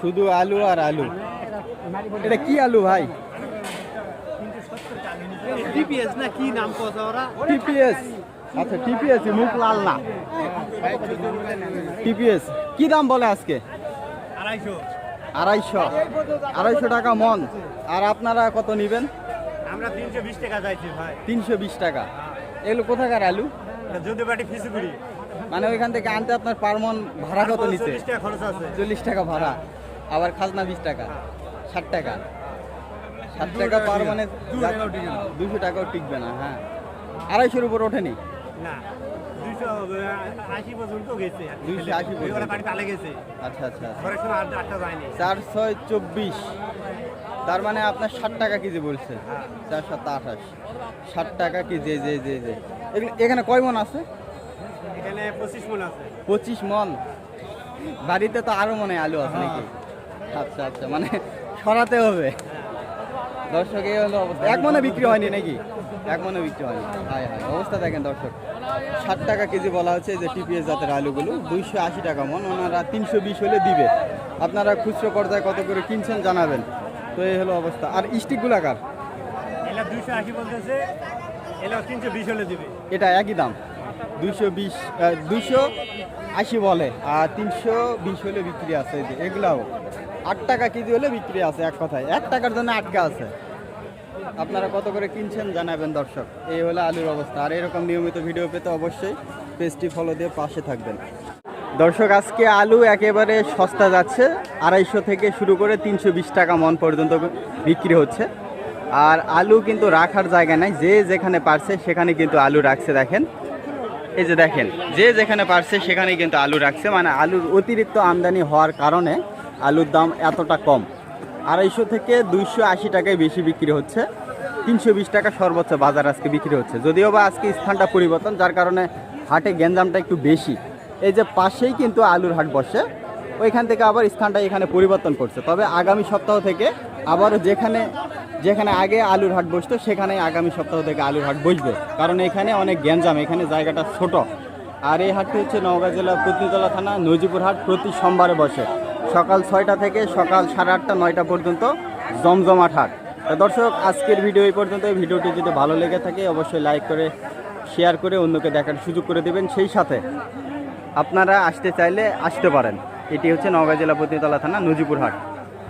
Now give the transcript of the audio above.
শুধু আলু আর আলু। এটা কি আলু ভাই? টিপিএস না কি নাম কথা ওরা? টিপিএস আচ্ছা টিপিএস মুখ লাল না। টিপিএস কি দাম বলে আজকে? আড়াইশো। আড়াইশো। আড়াইশো টাকা মন। আর আপনারা কত নেবেন? আমরা তিনশো বিশ টাকা চাইছি ভাই। তিনশো বিশ টাকা। এগুলো কোথাকার আলু? যদি বাটি মানে ওইখান থেকে আনতে আপনার পার মন ভাড়া কত নিচ্ছে চল্লিশ টাকা ভাড়া। আবার খাজনা বিশ টাকা ষাট টাকা। ষাট টাকা পার মানে দুশো টাকাও টিকবে না। হ্যাঁ। আড়াইশোর উপর ওঠেনি? না দুইশো আশি পর্যন্ত গেছে। 280 পর্যন্ত। ওরা বাড়ি পালে গেছে। আচ্ছা আচ্ছা চব্বিশ। তার মানে আপনার ষাট টাকা কেজি বলছে। চার সাত আঠাশ। ষাট টাকা কেজি এই যে এই যে। এই যে এখানে কয় মন আছে? এখানে পঁচিশ মন আছে। পঁচিশ মন। বাড়িতে তো আরও মনে হয় আলু আছে নাকি? আচ্ছা আচ্ছা মানে সরাতে হবে। দর্শক এই হলো অবস্থা। এক মনে বিক্রি হয়নি নাকি? এক মনে বিক্রি হয়নি। হায় হায় অবস্থা দেখেন দর্শক। ষাট টাকা কেজি বলা হচ্ছে যে টিপিএস জাতের আলুগুলো। দুইশো আশি টাকা মন ওনারা তিনশো বিশ হলে দিবে। আপনারা খুচরো পর্যায়ে কত করে কিনছেন জানাবেন। তো এই হলো অবস্থা। আর স্টিকগুলো কার? দুইশো আশি বলতেছে এলা তিনশো বিশ হলে দিবে। এটা একই দাম। দুইশো বিশ দুইশো আশি বলে, আর তিনশো বিশ হলে বিক্রি আছে এগুলাও। আট টাকা কেজি হলে বিক্রি আছে এক কথায়। এক টাকার জন্য আটকা আছে। আপনারা কত করে কিনছেন জানাবেন দর্শক। এই হলো আলুর অবস্থা। আর এরকম নিয়মিত ভিডিও পেতে অবশ্যই পেজটি ফলো দিয়ে পাশে থাকবেন। দর্শক, আজকে আলু একেবারে সস্তা যাচ্ছে। আড়াইশো থেকে শুরু করে তিনশো বিশ টাকা মন পর্যন্ত বিক্রি হচ্ছে। আর আলু কিন্তু রাখার জায়গা নাই। যে যেখানে পারছে সেখানে কিন্তু আলু রাখছে, দেখেন। এই যে দেখেন, যে যেখানে পারছে সেখানে কিন্তু আলু রাখছে। মানে আলুর অতিরিক্ত আমদানি হওয়ার কারণে আলুর দাম এতটা কম। আড়াইশো থেকে দুইশো আশি টাকায় বেশি বিক্রি হচ্ছে। তিনশো বিশ টাকা সর্বোচ্চ বাজার আজকে বিক্রি হচ্ছে। যদিও বা আজকে স্থানটা পরিবর্তন, যার কারণে হাটে গেঞ্জামটা একটু বেশি। এই যে পাশেই কিন্তু আলুর হাট বসে। ওইখান থেকে আবার স্থানটা এখানে পরিবর্তন করছে। তবে আগামী সপ্তাহ থেকে আবারও যেখানে যেখানে আগে আলুর হাট বসতো, সেখানে আগামী সপ্তাহ থেকে আলুর হাট বসবে। কারণ এখানে অনেক গ্যাঞ্জাম, এখানে জায়গাটা ছোট। আর এই হাটটি হচ্ছে নওগাঁ জেলার পত্নীতলা থানা, নজিপুর হাট প্রতি সোমবারে বসে। সকাল ছয়টা থেকে সকাল সাড়ে আটটা, নয়টা পর্যন্ত জমজমাট হাট। তো দর্শক, আজকের ভিডিও এই পর্যন্ত। ভিডিওটি যদি ভালো লেগে থাকে, অবশ্যই লাইক করে, শেয়ার করে অন্যকে দেখার সুযোগ করে দেবেন। সেই সাথে আপনারা আসতে চাইলে আসতে পারেন। এটি হচ্ছে নওগাঁ জেলা পত্নীতলা থানা, নজিপুর হাট।